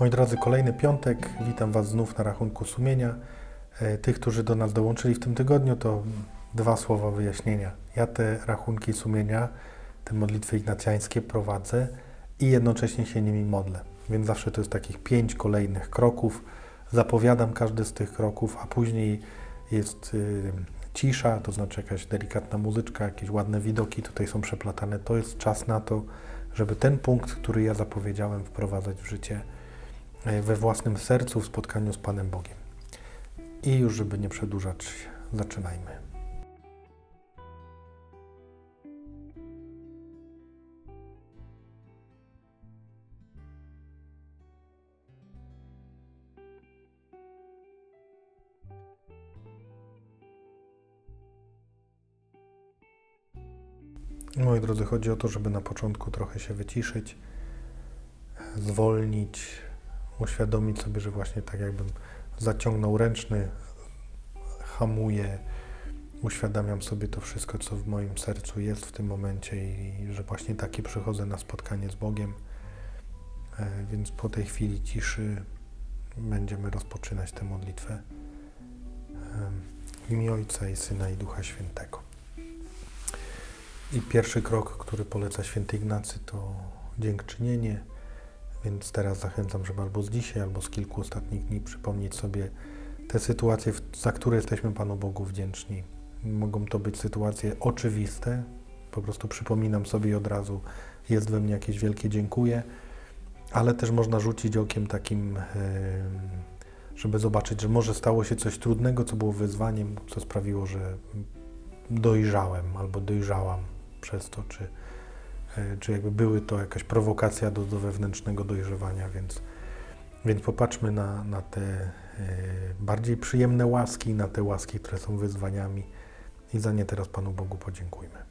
Moi drodzy, kolejny piątek. Witam Was znów na rachunku sumienia. E, Tych, którzy do nas dołączyli w tym tygodniu, to dwa słowa wyjaśnienia. Ja te rachunki sumienia, te modlitwy ignacjańskie prowadzę i jednocześnie się nimi modlę. Więc zawsze to jest takich pięć kolejnych kroków. Zapowiadam każdy z tych kroków, a później jest y, cisza, to znaczy jakaś delikatna muzyczka, jakieś ładne widoki tutaj są przeplatane. To jest czas na to, żeby ten punkt, który ja zapowiedziałem, wprowadzać w życie we własnym sercu w spotkaniu z Panem Bogiem. I już, żeby nie przedłużać, zaczynajmy. Moi drodzy, chodzi o to, żeby na początku trochę się wyciszyć, zwolnić, uświadomić sobie, że właśnie tak jakbym zaciągnął ręczny, hamuję, uświadamiam sobie to wszystko, co w moim sercu jest w tym momencie i że właśnie takie przychodzę na spotkanie z Bogiem. E, Więc po tej chwili ciszy będziemy rozpoczynać tę modlitwę Em, w imię Ojca i Syna i Ducha Świętego. I pierwszy krok, który poleca święty Ignacy, to dziękczynienie. Więc teraz zachęcam, żeby albo z dzisiaj, albo z kilku ostatnich dni przypomnieć sobie te sytuacje, za które jesteśmy Panu Bogu wdzięczni. Mogą to być sytuacje oczywiste, po prostu przypominam sobie i od razu jest we mnie jakieś wielkie dziękuję, ale też można rzucić okiem takim, żeby zobaczyć, że może stało się coś trudnego, co było wyzwaniem, co sprawiło, że dojrzałem albo dojrzałam przez to, czy, czy jakby były to jakaś prowokacja do, do wewnętrznego dojrzewania, więc, więc popatrzmy na, na te e, bardziej przyjemne łaski, na te łaski, które są wyzwaniami i za nie teraz Panu Bogu podziękujmy.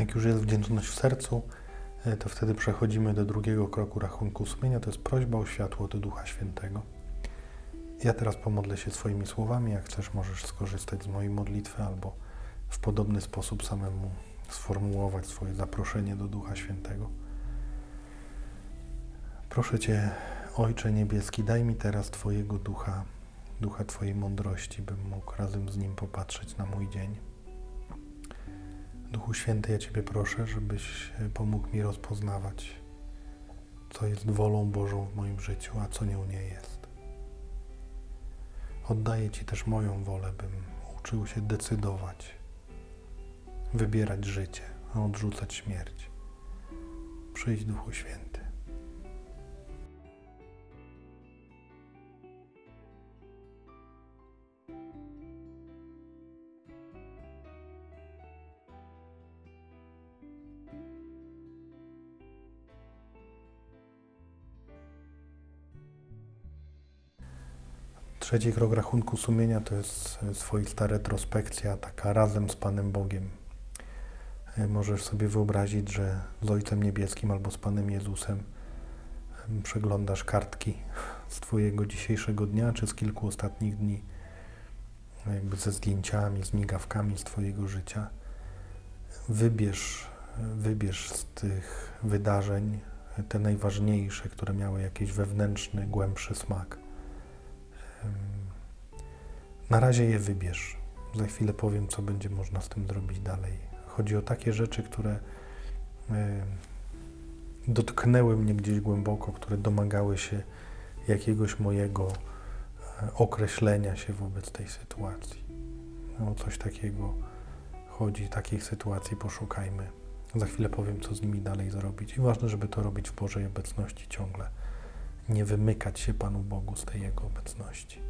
Jak już jest wdzięczność w sercu, e, to wtedy przechodzimy do drugiego kroku rachunku sumienia. To jest prośba o światło do Ducha Świętego. Ja teraz pomodlę się swoimi słowami. Jak chcesz, możesz skorzystać z mojej modlitwy albo w podobny sposób samemu sformułować swoje zaproszenie do Ducha Świętego. Proszę Cię, Ojcze Niebieski, daj mi teraz Twojego Ducha, Ducha Twojej mądrości, bym mógł razem z Nim popatrzeć na mój dzień. Duchu Święty, ja Ciebie proszę, żebyś e, pomógł mi rozpoznawać, co jest wolą Bożą w moim życiu, a co nią nie jest. Oddaję Ci też moją wolę, bym uczył się decydować, wybierać życie, a odrzucać śmierć. Przyjdź, Duchu Święty. Trzeci krok rachunku sumienia to jest e, swoista retrospekcja, taka razem z Panem Bogiem. E, Możesz sobie wyobrazić, że z Ojcem Niebieskim albo z Panem Jezusem em, przeglądasz kartki z Twojego dzisiejszego dnia czy z kilku ostatnich dni, jakby ze zdjęciami, z migawkami z Twojego życia. Wybierz, wybierz z tych wydarzeń te najważniejsze, które miały jakiś wewnętrzny, głębszy smak. Na razie je wybierz. Za chwilę powiem, co będzie można z tym zrobić dalej. Chodzi o takie rzeczy, które dotknęły mnie gdzieś głęboko, które domagały się jakiegoś mojego e, określenia się wobec tej sytuacji. O coś takiego chodzi, takich sytuacji poszukajmy. Za chwilę powiem, co z nimi dalej zrobić. I ważne, żeby to robić w Bożej obecności ciągle. Nie wymykać się Panu Bogu z tej Jego obecności.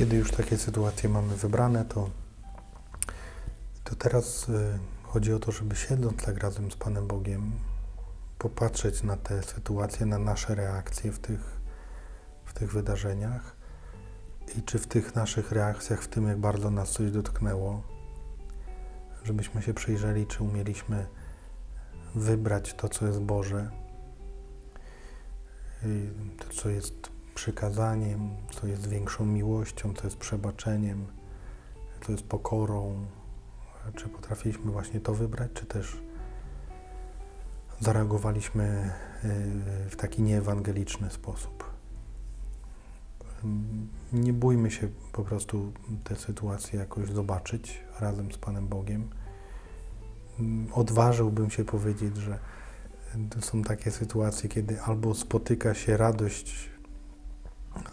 Kiedy już takie sytuacje mamy wybrane, to, to teraz y, chodzi o to, żeby siedząc tak razem z Panem Bogiem, popatrzeć na te sytuacje, na nasze reakcje w tych, w tych wydarzeniach i czy w tych naszych reakcjach, w tym jak bardzo nas coś dotknęło, żebyśmy się przyjrzeli, czy umieliśmy wybrać to, co jest Boże, to, co jest przykazaniem, co jest większą miłością, co jest przebaczeniem, co jest pokorą. Czy potrafiliśmy właśnie to wybrać, czy też zareagowaliśmy y, w taki nieewangeliczny sposób. Nie bójmy się po prostu te sytuacje jakoś zobaczyć razem z Panem Bogiem. Odważyłbym się powiedzieć, że są takie sytuacje, kiedy albo spotyka się radość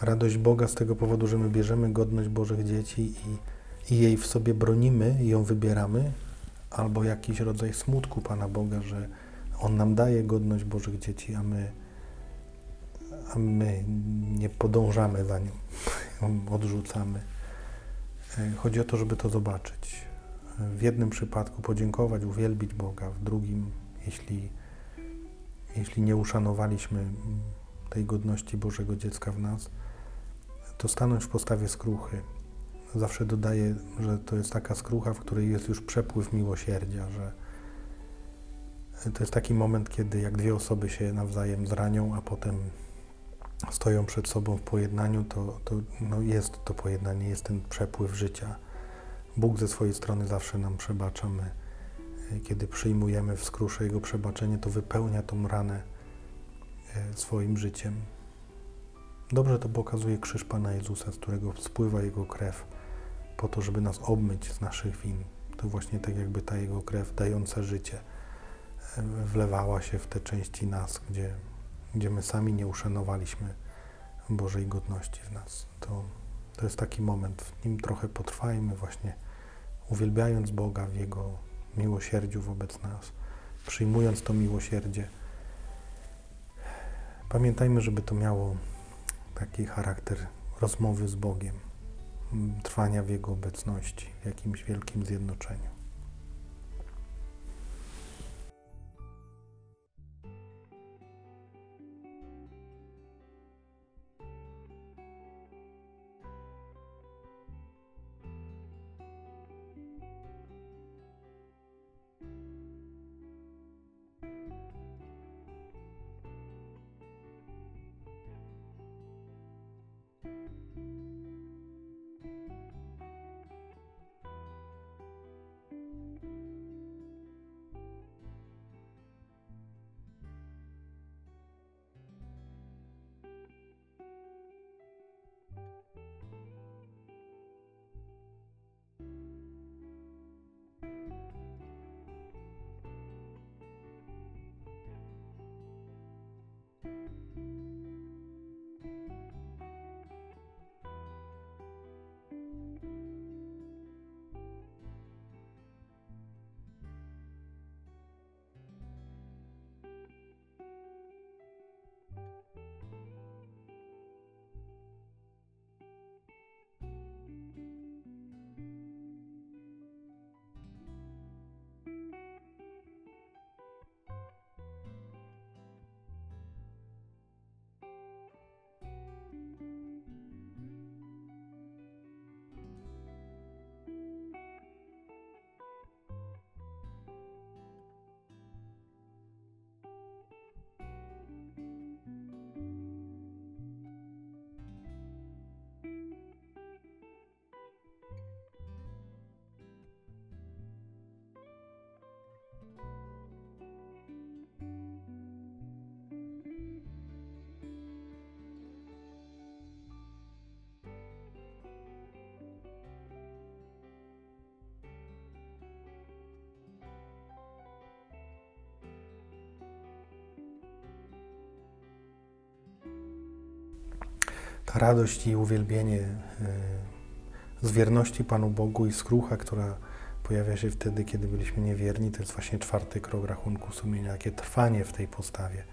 radość Boga z tego powodu, że my bierzemy godność Bożych dzieci i, i jej w sobie bronimy i ją wybieramy, albo jakiś rodzaj smutku Pana Boga, że On nam daje godność Bożych dzieci, a my, a my nie podążamy za nią, ją odrzucamy. E, chodzi o to, żeby to zobaczyć. W jednym przypadku podziękować, uwielbić Boga, w drugim, jeśli, jeśli nie uszanowaliśmy tej godności Bożego dziecka w nas, to stanąć w postawie skruchy. Zawsze dodaję, że to jest taka skrucha, w której jest już przepływ miłosierdzia, że to jest taki moment, kiedy jak dwie osoby się nawzajem zranią, a potem stoją przed sobą w pojednaniu, to, to no jest to pojednanie, jest ten przepływ życia. Bóg ze swojej strony zawsze nam przebacza. My, kiedy przyjmujemy w skrusze Jego przebaczenie, to wypełnia tą ranę swoim życiem. Dobrze to pokazuje krzyż Pana Jezusa, z którego spływa Jego krew, po to, żeby nas obmyć z naszych win. To właśnie tak jakby ta Jego krew dająca życie e, wlewała się w te części nas, gdzie, gdzie my sami nie uszanowaliśmy Bożej godności w nas. To, to jest taki moment, w nim trochę potrwajmy właśnie, uwielbiając Boga w Jego miłosierdziu wobec nas, przyjmując to miłosierdzie, Pamiętajmy, żeby to miało taki charakter rozmowy z Bogiem, trwania w Jego obecności, w jakimś wielkim zjednoczeniu. radość i uwielbienie e, z wierności Panu Bogu i skrucha, która pojawia się wtedy, kiedy byliśmy niewierni, to jest właśnie czwarty krok rachunku sumienia, jakie trwanie w tej postawie.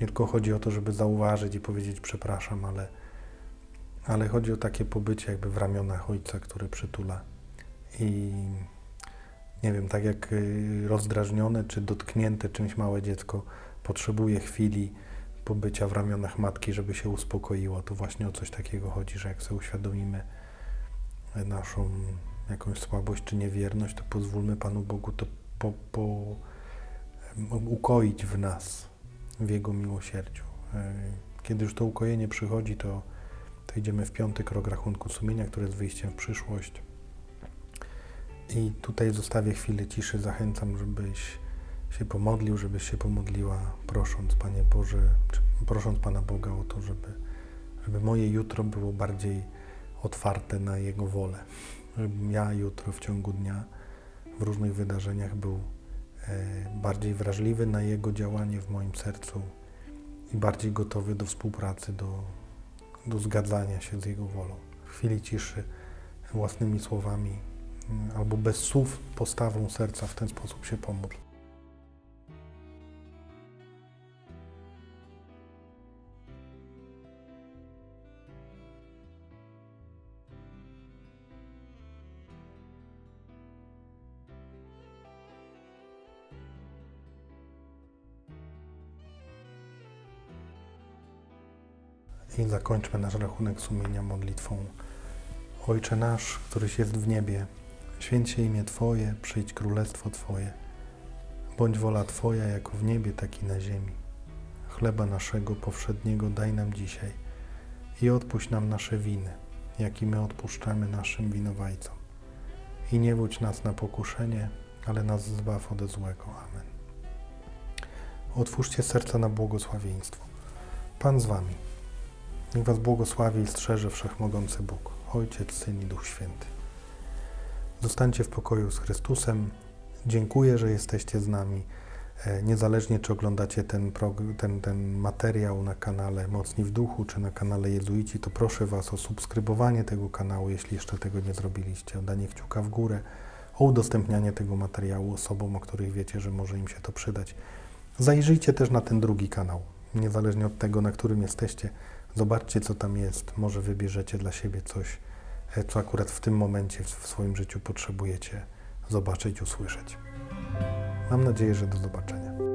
Nie tylko chodzi o to, żeby zauważyć i powiedzieć przepraszam, ale, ale chodzi o takie pobycie jakby w ramionach Ojca, który przytula. I nie wiem, tak jak y, rozdrażnione czy dotknięte czymś małe dziecko potrzebuje chwili pobycia w ramionach matki, żeby się uspokoiło, to właśnie o coś takiego chodzi, że jak sobie uświadomimy naszą jakąś słabość czy niewierność, to pozwólmy Panu Bogu to po, po, ukoić w nas, w Jego miłosierdziu. E, Kiedy już to ukojenie przychodzi, to, to idziemy w piąty krok rachunku sumienia, który jest wyjściem w przyszłość. I tutaj zostawię chwilę ciszy, zachęcam, żebyś się pomodlił, żebyś się pomodliła, prosząc Panie Boże, prosząc Pana Boga o to, żeby, żeby moje jutro było bardziej otwarte na Jego wolę. Żebym ja jutro w ciągu dnia w różnych wydarzeniach był e, bardziej wrażliwy na Jego działanie w moim sercu i bardziej gotowy do współpracy, do, do zgadzania się z Jego wolą. W chwili ciszy własnymi słowami mm, albo bez słów, postawą serca w ten sposób się pomódl. I zakończmy nasz rachunek sumienia modlitwą. Ojcze nasz, któryś jest w niebie, święć się imię Twoje, przyjdź królestwo Twoje. Bądź wola Twoja, jako w niebie, tak i na ziemi. Chleba naszego powszedniego daj nam dzisiaj i odpuść nam nasze winy, jak i my odpuszczamy naszym winowajcom. I nie wódź nas na pokuszenie, ale nas zbaw ode złego. Amen. Otwórzcie serca na błogosławieństwo. Pan z Wami. Niech Was błogosławi i strzeże Wszechmogący Bóg, Ojciec, Syn i Duch Święty. Zostańcie w pokoju z Chrystusem. Dziękuję, że jesteście z nami. E, Niezależnie czy oglądacie ten, ten, ten materiał na kanale Mocni w Duchu, czy na kanale Jezuici, to proszę Was o subskrybowanie tego kanału, jeśli jeszcze tego nie zrobiliście, o danie kciuka w górę, o udostępnianie tego materiału osobom, o których wiecie, że może im się to przydać. Zajrzyjcie też na ten drugi kanał, niezależnie od tego, na którym jesteście. Zobaczcie, co tam jest. Może wybierzecie dla siebie coś, e, co akurat w tym momencie w w swoim życiu potrzebujecie zobaczyć, usłyszeć. Mam nadzieję, że do zobaczenia.